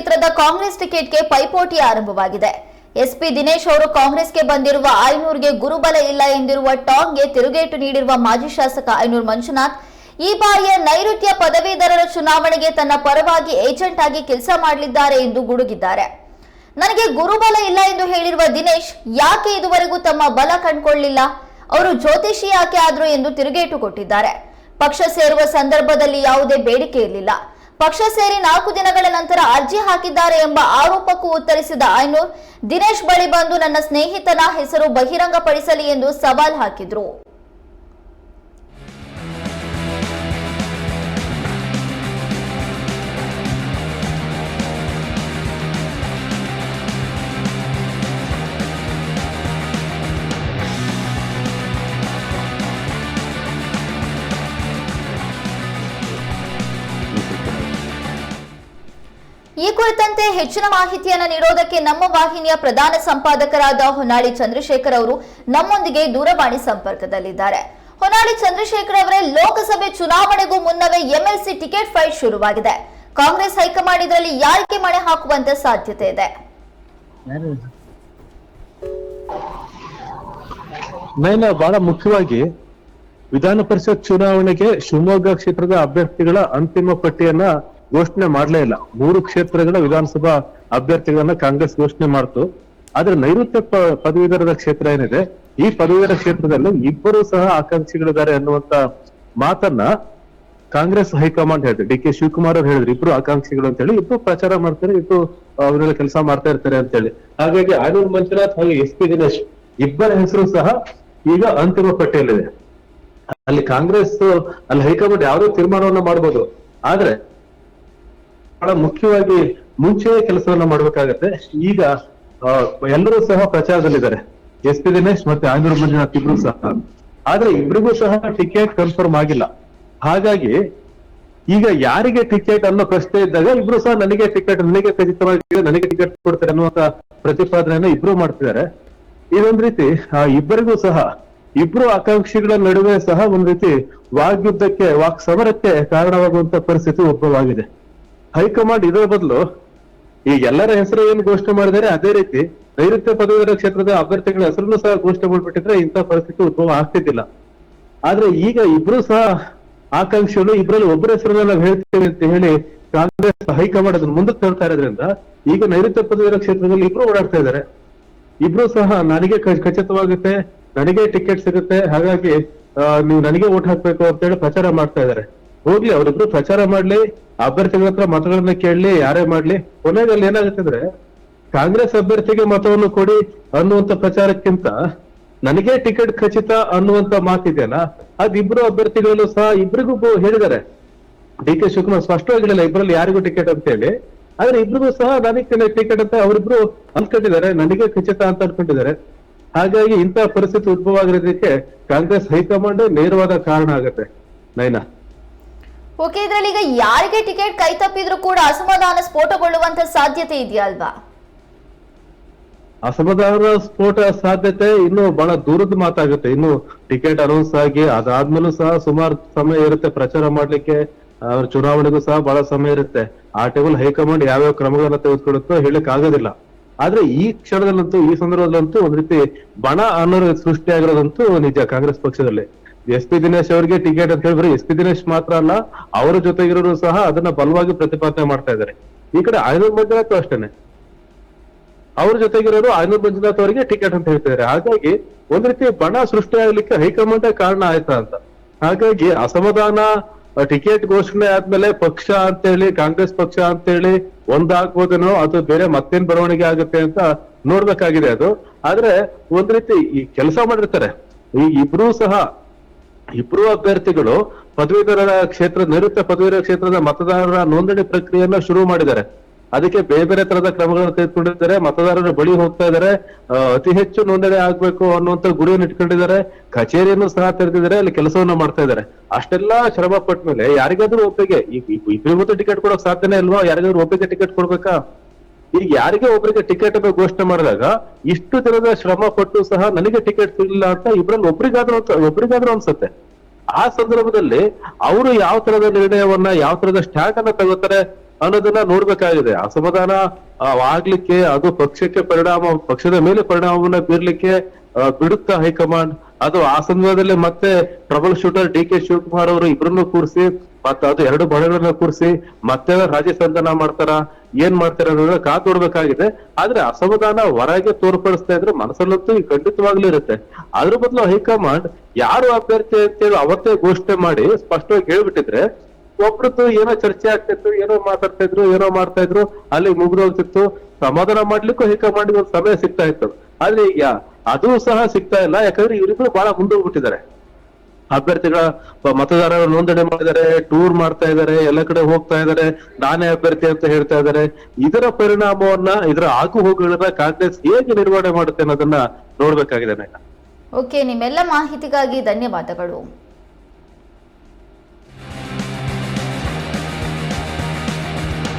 ಕ್ಷೇತ್ರದ ಕಾಂಗ್ರೆಸ್ ಟಿಕೆಟ್ಗೆ ಪೈಪೋಟಿ ಆರಂಭವಾಗಿದೆ. ಎಸ್ಪಿ ದಿನೇಶ್ ಅವರು ಕಾಂಗ್ರೆಸ್ಗೆ ಬಂದಿರುವ ಐನೂರ್ಗೆ ಗುರುಬಲ ಇಲ್ಲ ಎಂದಿರುವ ಟಾಂಗ್ಗೆ ತಿರುಗೇಟು ನೀಡಿರುವ ಮಾಜಿ ಶಾಸಕ ಐನೂರ್ ಮಂಜುನಾಥ್, ಈ ಬಾರಿಯ ನೈಋತ್ಯ ಪದವೀಧರರ ಚುನಾವಣೆಗೆ ತನ್ನ ಪರವಾಗಿ ಏಜೆಂಟ್ ಆಗಿ ಕೆಲಸ ಮಾಡಲಿದ್ದಾರೆ ಎಂದು ಗುಡುಗಿದ್ದಾರೆ. ನನಗೆ ಗುರುಬಲ ಇಲ್ಲ ಎಂದು ಹೇಳಿರುವ ದಿನೇಶ್, ಯಾಕೆ ಇದುವರೆಗೂ ತಮ್ಮ ಬಲ ಕಂಡುಕೊಳ್ಳಿಲ್ಲ ಅವರು ಜ್ಯೋತಿಷಿ ಯಾಕೆ ಆದ್ರು ಎಂದು ತಿರುಗೇಟು ಕೊಟ್ಟಿದ್ದಾರೆ. ಪಕ್ಷ ಸೇರುವ ಸಂದರ್ಭದಲ್ಲಿ ಯಾವುದೇ ಬೇಡಿಕೆ ಇರಲಿಲ್ಲ. ಪಕ್ಷ ಸೇರಿ ನಾಲ್ಕು ದಿನಗಳ ನಂತರ ಅರ್ಜಿ ಹಾಕಿದ್ದಾರೆ ಎಂಬ ಆರೋಪಕ್ಕೂ ಉತ್ತರಿಸಿದ ಐನೂರ್, ದಿನೇಶ್ ಬಳಿ ಬಂದು ನನ್ನ ಸ್ನೇಹಿತನ ಹೆಸರು ಬಹಿರಂಗಪಡಿಸಲಿ ಎಂದು ಸವಾಲ್ ಹಾಕಿದ್ರು. ಈ ಕುರಿತಂತೆ ಹೆಚ್ಚಿನ ಮಾಹಿತಿಯನ್ನು ನೀಡೋದಕ್ಕೆ ನಮ್ಮ ವಾಹಿನಿಯ ಪ್ರಧಾನ ಸಂಪಾದಕರಾದ ಹೊನ್ನಾಳಿ ಚಂದ್ರಶೇಖರ್ ಅವರು ನಮ್ಮೊಂದಿಗೆ ದೂರವಾಣಿ ಸಂಪರ್ಕದಲ್ಲಿದ್ದಾರೆ. ಹೊನ್ನಾಳಿ ಚಂದ್ರಶೇಖರ್ ಅವರೇ, ಲೋಕಸಭೆ ಚುನಾವಣೆಗೂ ಮುನ್ನವೇ ಎಂಎಲ್ಸಿ ಟಿಕೆಟ್ ಫೈಟ್ ಶುರುವಾಗಿದೆ. ಕಾಂಗ್ರೆಸ್ ಹೈಕಮಾಂಡ್ ಇದರಲ್ಲಿ ಯಾರಿಗೆ ಮಣೆ ಹಾಕುವಂತ ಸಾಧ್ಯತೆ ಇದೆ? ಬಹಳ ಮುಖ್ಯವಾಗಿ ವಿಧಾನ ಪರಿಷತ್ ಚುನಾವಣೆಗೆ ಶಿವಮೊಗ್ಗ ಕ್ಷೇತ್ರದ ಅಭ್ಯರ್ಥಿಗಳ ಅಂತಿಮ ಪಟ್ಟಿಯನ್ನ ಘೋಷಣೆ ಮಾಡ್ಲೇ ಇಲ್ಲ. ಮೂರು ಕ್ಷೇತ್ರಗಳ ವಿಧಾನಸಭಾ ಅಭ್ಯರ್ಥಿಗಳನ್ನ ಕಾಂಗ್ರೆಸ್ ಘೋಷಣೆ ಮಾಡ್ತು. ಆದ್ರೆ ನೈಋತ್ಯ ಪ- ಪದವೀಧರದ ಕ್ಷೇತ್ರ ಏನಿದೆ, ಈ ಪದವೀಧರ ಕ್ಷೇತ್ರದಲ್ಲಿ ಇಬ್ಬರು ಸಹ ಆಕಾಂಕ್ಷಿಗಳಿದ್ದಾರೆ ಅನ್ನುವಂತ ಮಾತನ್ನ ಕಾಂಗ್ರೆಸ್ ಹೈಕಮಾಂಡ್ ಹೇಳಿದ್ರು ಡಿ ಕೆ ಶಿವಕುಮಾರ್ ಅವ್ರು ಹೇಳಿದ್ರು, ಇಬ್ರು ಆಕಾಂಕ್ಷಿಗಳು ಅಂತ ಹೇಳಿ. ಇಬ್ರು ಪ್ರಚಾರ ಮಾಡ್ತಾರೆ, ಇಬ್ರು ಅವರೆಲ್ಲ ಕೆಲಸ ಮಾಡ್ತಾ ಇರ್ತಾರೆ ಅಂತ ಹೇಳಿ. ಹಾಗಾಗಿ ಆನೂರ್ ಮಂಜುನಾಥ್ ಹಾಗೆ ಎಸ್ ಪಿ ದಿನೇಶ್ ಇಬ್ಬರ ಹೆಸರು ಸಹ ಈಗ ಅಂತಿಮ ಪಟ್ಟಿಯಲ್ಲಿದೆ. ಅಲ್ಲಿ ಕಾಂಗ್ರೆಸ್, ಅಲ್ಲಿ ಹೈಕಮಾಂಡ್ ಯಾವುದೋ ತೀರ್ಮಾನವನ್ನ ಮಾಡ್ಬೋದು. ಆದ್ರೆ ಬಹಳ ಮುಖ್ಯವಾಗಿ ಮುಂಚೆ ಕೆಲಸವನ್ನ ಮಾಡ್ಬೇಕಾಗತ್ತೆ. ಈಗ ಎಲ್ಲರೂ ಸಹ ಪ್ರಚಾರದಲ್ಲಿದ್ದಾರೆ. ಎಸ್ ಪಿ ದಿನೇಶ್ ಮತ್ತೆ ಆಂಧ್ರ ಮಂಜುನಾಥ್ ಇಬ್ರು ಸಹ. ಆದ್ರೆ ಇಬ್ರಿಗೂ ಸಹ ಟಿಕೆಟ್ ಕನ್ಫರ್ಮ್ ಆಗಿಲ್ಲ. ಹಾಗಾಗಿ ಈಗ ಯಾರಿಗೆ ಟಿಕೆಟ್ ಅನ್ನೋ ಪ್ರಶ್ನೆ ಇದ್ದಾಗ ಇಬ್ರು ಸಹ ನನಗೆ ಟಿಕೆಟ್, ನನಗೆ ಖಚಿತವಾಗಿ ನನಗೆ ಟಿಕೆಟ್ ಕೊಡ್ತಾರೆ ಅನ್ನುವಂತ ಪ್ರತಿಪಾದನೆಯನ್ನ ಇಬ್ರು ಮಾಡ್ತಿದ್ದಾರೆ. ಇದೊಂದ್ ರೀತಿ, ಆ, ಇಬ್ಬರಿಗೂ ಸಹ, ಇಬ್ರು ಆಕಾಂಕ್ಷಿಗಳ ನಡುವೆ ಸಹ ಒಂದ್ ರೀತಿ ವಾಗ್ಯುದ್ಧಕ್ಕೆ, ವಾಕ್ ಸಮರಕ್ಕೆ ಕಾರಣವಾಗುವಂತ ಪರಿಸ್ಥಿತಿ ಉದ್ಭವವಾಗಿದೆ. ಹೈಕಮಾಂಡ್ ಇದರ ಬದಲು ಈ ಎಲ್ಲರ ಹೆಸರು ಏನು ಘೋಷಣೆ ಮಾಡಿದರೆ ಅದೇ ರೀತಿ ನೈಋತ್ಯ ಪದವೀಧರ ಕ್ಷೇತ್ರದ ಅಭ್ಯರ್ಥಿಗಳ ಹೆಸರನ್ನು ಸಹ ಘೋಷಣೆ ಮಾಡ್ಬಿಟ್ಟಿದ್ರೆ ಇಂಥ ಪರಿಸ್ಥಿತಿ ಉದ್ಭವ ಆಗ್ತಿದ್ದಿಲ್ಲ. ಆದ್ರೆ ಈಗ ಇಬ್ರು ಸಹ ಆಕಾಂಕ್ಷಿಗಳು ಇಬ್ಬರಲ್ಲಿ ಒಬ್ಬರ ಹೆಸರನ್ನ ನಾವು ಹೇಳ್ತೇವೆ ಅಂತ ಹೇಳಿ ಕಾಂಗ್ರೆಸ್ ಹೈಕಮಾಂಡ್ ಅದನ್ನು ಮುಂದಕ್ಕೆ ತರ್ತಾ ಇರೋದ್ರಿಂದ ಈಗ ನೈಋತ್ಯ ಪದವೀಧರ ಕ್ಷೇತ್ರದಲ್ಲಿ ಇಬ್ರು ಓಡಾಡ್ತಾ ಇದ್ದಾರೆ. ಇಬ್ರು ಸಹ ನನಗೆ ಖಚಿತವಾಗುತ್ತೆ, ನನಗೆ ಟಿಕೆಟ್ ಸಿಗುತ್ತೆ, ಹಾಗಾಗಿ ನೀವು ನನಗೆ ಓಟ್ ಹಾಕ್ಬೇಕು ಅಂತ ಹೇಳಿ ಪ್ರಚಾರ ಮಾಡ್ತಾ ಇದ್ದಾರೆ. ಹೋಗ್ಲಿ, ಅವರಿಬ್ರು ಪ್ರಚಾರ ಮಾಡ್ಲಿ. ಅಭ್ಯರ್ಥಿಗಳ ಹತ್ರ ಮತಗಳನ್ನ ಕೇಳಲಿ ಯಾರೇ ಮಾಡ್ಲಿ ಕೊನೆಗೆ ಅಲ್ಲಿ ಏನಾಗುತ್ತೆ ಅಂದ್ರೆ, ಕಾಂಗ್ರೆಸ್ ಅಭ್ಯರ್ಥಿಗೆ ಮತವನ್ನು ಕೊಡಿ ಅನ್ನುವಂತ ಪ್ರಚಾರಕ್ಕಿಂತ ನನಗೆ ಟಿಕೆಟ್ ಖಚಿತ ಅನ್ನುವಂತ ಮಾತಿದೆಯಲ್ಲ ಇಬ್ರು ಅಭ್ಯರ್ಥಿಗಳು ಸಹ ಇಬ್ರಿಗೂ ಹೇಳಿದ್ದಾರೆ. ಡಿ ಕೆ ಶಿವಕುಮಾರ್ ಸ್ಪಷ್ಟವಾಗಿ ಹೇಳಿಲ್ಲ ಇಬ್ಬರಲ್ಲಿ ಯಾರಿಗೂ ಟಿಕೆಟ್ ಅಂತ ಹೇಳಿ. ಆದ್ರೆ ಇಬ್ರಿಗೂ ಸಹ ನನಗೆ ಟಿಕೆಟ್ ಅಂತ ಅವರಿಬ್ರು ಅನ್ಕೊಂಡಿದ್ದಾರೆ, ನನಗೆ ಖಚಿತ ಅಂತ ಅನ್ಕೊಂಡಿದ್ದಾರೆ. ಹಾಗಾಗಿ ಇಂತಹ ಪರಿಸ್ಥಿತಿ ಉದ್ಭವ ಆಗಿರೋದಕ್ಕೆ ಕಾಂಗ್ರೆಸ್ ಹೈಕಮಾಂಡ್ ನೇರವಾದ ಕಾರಣ ಆಗುತ್ತೆ. ನೈನಾ. ಓಕೆ, ಇದರಲ್ಲಿ ಈಗ ಯಾರಿಗೆ ಟಿಕೆಟ್ ಕೈ ತಪ್ಪಿದ್ರು ಕೂಡ ಅಸಮಾಧಾನ ಸ್ಫೋಟಗೊಳ್ಳುವಂತ ಸಾಧ್ಯತೆ ಇದೆಯಾ ಅಲ್ವಾ? ಅಸಮಾಧಾನ ಸ್ಫೋಟ ಸಾಧ್ಯತೆ ಇನ್ನು ಬಹಳ ದೂರದ ಮಾತಾಗುತ್ತೆ. ಇನ್ನು ಟಿಕೆಟ್ ಅನೌನ್ಸ್ ಆಗಿ ಅದಾದ್ಮೇಲೂ ಸಹ ಸುಮಾರು ಸಮಯ ಇರುತ್ತೆ ಪ್ರಚಾರ ಮಾಡ್ಲಿಕ್ಕೆ. ಅವ್ರ ಚುನಾವಣೆಗೂ ಸಹ ಬಹಳ ಸಮಯ ಇರುತ್ತೆ. ಆ ಟೈಮಲ್ಲಿ ಹೈಕಮಾಂಡ್ ಯಾವ್ಯಾವ ಕ್ರಮಗಳನ್ನ ತೆಗೆದುಕೊಳ್ಳುತ್ತೋ ಹೇಳಕ್ ಆಗೋದಿಲ್ಲ. ಆದ್ರೆ ಈ ಕ್ಷಣದಲ್ಲಂತೂ, ಈ ಸಂದರ್ಭದಲ್ಲಂತೂ ಒಂದ್ ರೀತಿ ಬಣ ಅನ್ನೋ ಸೃಷ್ಟಿ ಆಗಿರೋದಂತೂ ನಿಜ ಕಾಂಗ್ರೆಸ್ ಪಕ್ಷದಲ್ಲಿ. ಎಸ್ ಪಿ ದಿನೇಶ್ ಅವರಿಗೆ ಟಿಕೆಟ್ ಅಂತ ಹೇಳಿದ್ರೆ ಎಸ್ ಪಿ ದಿನೇಶ್ ಮಾತ್ರ ಅಲ್ಲ, ಅವರ ಜೊತೆಗಿರೋರು ಸಹ ಅದನ್ನ ಬಲವಾಗಿ ಪ್ರತಿಪಾದನೆ ಮಾಡ್ತಾ ಇದ್ದಾರೆ. ಈ ಕಡೆ ಆಯನೂರ್ ಮಂಜುನಾಥ್ ಅಷ್ಟೇನೆ. ಅವ್ರ ಜೊತೆಗಿರೋರು ಆಯನೂರ್ ಮಂಜುನಾಥ್ ಅವರಿಗೆ ಟಿಕೆಟ್ ಅಂತ ಹೇಳ್ತಿದ್ದಾರೆ ಹಾಗಾಗಿ ಒಂದ್ ರೀತಿ ಬಣ ಸೃಷ್ಟಿ ಆಗ್ಲಿಕ್ಕೆ ಹೈಕಮಾಂಡ್ ಕಾರಣ ಆಯ್ತಾ ಅಂತ. ಹಾಗಾಗಿ ಅಸಮಾಧಾನ, ಟಿಕೆಟ್ ಘೋಷಣೆ ಆದ್ಮೇಲೆ ಪಕ್ಷ ಅಂತ ಹೇಳಿ ಕಾಂಗ್ರೆಸ್ ಪಕ್ಷ ಅಂತ ಹೇಳಿ ಒಂದಾಗ್ಬೋದೇನೋ ಅದು ಬೇರೆ ಮತ್ತೇನ್ ಬರವಣಿಗೆ ಆಗುತ್ತೆ ಅಂತ ನೋಡ್ಬೇಕಾಗಿದೆ ಅದು. ಆದ್ರೆ ಒಂದ್ ರೀತಿ ಈ ಕೆಲಸ ಮಾಡಿರ್ತಾರೆ. ಈ ಇಬ್ರು ಸಹ ಇಬ್ರು ಅಭ್ಯರ್ಥಿಗಳು ಪದವೀಧರರ ಕ್ಷೇತ್ರ ನೈಋತ್ಯ ಪದವೀಧರ ಕ್ಷೇತ್ರದ ಮತದಾರರ ನೋಂದಣಿ ಪ್ರಕ್ರಿಯೆಯನ್ನ ಶುರು ಮಾಡಿದ್ದಾರೆ ಅದಕ್ಕೆ ಬೇರೆ ಬೇರೆ ತರದ ಕ್ರಮಗಳನ್ನು ತೆಗೆದುಕೊಂಡಿದ್ದಾರೆ ಮತದಾರರ ಬಳಿ ಹೋಗ್ತಾ ಇದ್ದಾರೆ ಅತಿ ಹೆಚ್ಚು ನೋಂದಣಿ ಆಗ್ಬೇಕು ಅನ್ನುವಂತ ಗುರಿಯನ್ನು ಇಟ್ಕೊಂಡಿದ್ದಾರೆ ಕಚೇರಿಯನ್ನು ಸಹ ತೆರೆದಿದ್ದಾರೆ ಅಲ್ಲಿ ಕೆಲಸವನ್ನ ಮಾಡ್ತಾ ಇದ್ದಾರೆ ಅಷ್ಟೆಲ್ಲಾ ಶ್ರಮ ಪಟ್ಟ ಮೇಲೆ ಯಾರಿಗಾದ್ರೂ ಒಪ್ಪಿಗೆ ಈ ಇಬ್ಬರಿಗೂ ಟಿಕೆಟ್ ಕೊಡೋಕ್ ಸಾಧ್ಯನೇ ಇಲ್ವಾ ಯಾರಿಗಾದ್ರೂ ಒಪ್ಪಿಗೆ ಟಿಕೆಟ್ ಕೊಡ್ಬೇಕಾ ಈಗ ಯಾರಿಗೆ ಒಬ್ಬರಿಗೆ ಟಿಕೆಟ್ ಘೋಷಣೆ ಮಾಡಿದಾಗ ಇಷ್ಟು ದಿನದ ಶ್ರಮ ಪಟ್ಟು ಸಹ ನನಗೆ ಟಿಕೆಟ್ ಸಿಗಲಿಲ್ಲ ಅಂತ ಇಬ್ಬರಲ್ಲಿ ಒಬ್ರಿಗಾದ್ರೂ ಒಬ್ರಿಗಾದ್ರೂ ಅನ್ಸುತ್ತೆ. ಆ ಸಂದರ್ಭದಲ್ಲಿ ಅವರು ಯಾವ ತರದ ನಿರ್ಣಯವನ್ನ, ಯಾವ ತರದ ಸ್ಟ್ಯಾಂಡ್ ಅನ್ನ ತಗೋತಾರೆ ಅನ್ನೋದನ್ನ ನೋಡ್ಬೇಕಾಗಿದೆ. ಅಸಮಾಧಾನ ಆಗ್ಲಿಕ್ಕೆ ಅದು ಪಕ್ಷಕ್ಕೆ ಪರಿಣಾಮ, ಪಕ್ಷದ ಮೇಲೆ ಪರಿಣಾಮವನ್ನ ಬೀರ್ಲಿಕ್ಕೆ ಬಿಡುತ್ತಾ ಹೈಕಮಾಂಡ್. ಅದು ಆ ಸಂದರ್ಭದಲ್ಲಿ ಮತ್ತೆ trouble shooter D K Shivakumar ಅವರು ಇಬ್ಬರನ್ನು ಕೂರಿಸಿ ಮತ್ತೆ ಅದು ಎರಡು ಬಣಗಳನ್ನ ಕೂರಿಸಿ ಮತ್ತೆ ರಾಜ್ಯ ಸಂಧಾನ ಮಾಡ್ತಾರ, ಏನ್ ಮಾಡ್ತಾರ ಅನ್ನೋದ್ರ ಕಾದ್ ನೋಡ್ಬೇಕಾಗಿದೆ ಆದ್ರೆ ಅಸಮಾಧಾನ ಹೊರಗೆ ತೋರ್ಪಡಿಸ್ತಾ ಇದ್ರೆ ಮನಸ್ಸಲ್ಲಂತೂ ಖಂಡಿತವಾಗ್ಲೂ ಇರುತ್ತೆ. ಅದ್ರ ಬದಲು ಹೈಕಮಾಂಡ್ ಯಾರು ಅಭ್ಯರ್ಥಿ ಅಂತೇಳಿ ಅವತ್ತೇ ಘೋಷಣೆ ಮಾಡಿ ಸ್ಪಷ್ಟವಾಗಿ ಹೇಳ್ಬಿಟ್ಟಿದ್ರೆ, ಒಬ್ರದ್ದು ಏನೋ ಚರ್ಚೆ ಆಗ್ತಿತ್ತು, ಏನೋ ಮಾತಾಡ್ತಾ ಇದ್ರು, ಏನೋ ಮಾಡ್ತಾ ಇದ್ರು, ಅಲ್ಲಿ ಮುಗಿದೋಗ್ತಿತ್ತು. ಸಮಾಧಾನ ಮಾಡ್ಲಿಕ್ಕೂ ಹೈಕಮಾಂಡ್ ಒಂದು ಸಮಯ ಸಿಗ್ತಾ ಇತ್ತು. ಆದ್ರೆ ಈಗ ಅದು ಸಹ ಸಿಗ್ತಾ ಇಲ್ಲ, ಯಾಕಂದ್ರೆ ಇವರಿಬ್ರು ಬಹಳ ಮುಂದೆ ಹೋಗ್ಬಿಟ್ಟಿದ್ದಾರೆ ಅಭ್ಯರ್ಥಿಗಳ ಮತದಾರರ ನೋಂದಣಿ ಮಾಡಿದ್ದಾರೆ ಟೂರ್ ಮಾಡ್ತಾ ಇದ್ದಾರೆ, ಎಲ್ಲ ಕಡೆ ಹೋಗ್ತಾ ಇದ್ದಾರೆ, ನಾನೇ ಅಭ್ಯರ್ಥಿ ಅಂತ ಹೇಳ್ತಾ ಇದ್ದಾರೆ. ಇದರ ಪರಿಣಾಮವನ್ನ, ಇದರ ಆಗು ಹೋಗುಗಳನ್ನ ಕಾಂಗ್ರೆಸ್ ಹೇಗೆ ನಿರ್ವಹಣೆ ಮಾಡುತ್ತೆ ಅನ್ನೋದನ್ನ ನೋಡ್ಬೇಕಾಗಿದೆ ಓಕೆ ನಿಮ್ಮೆಲ್ಲ ಮಾಹಿತಿಗಾಗಿ ಧನ್ಯವಾದಗಳು.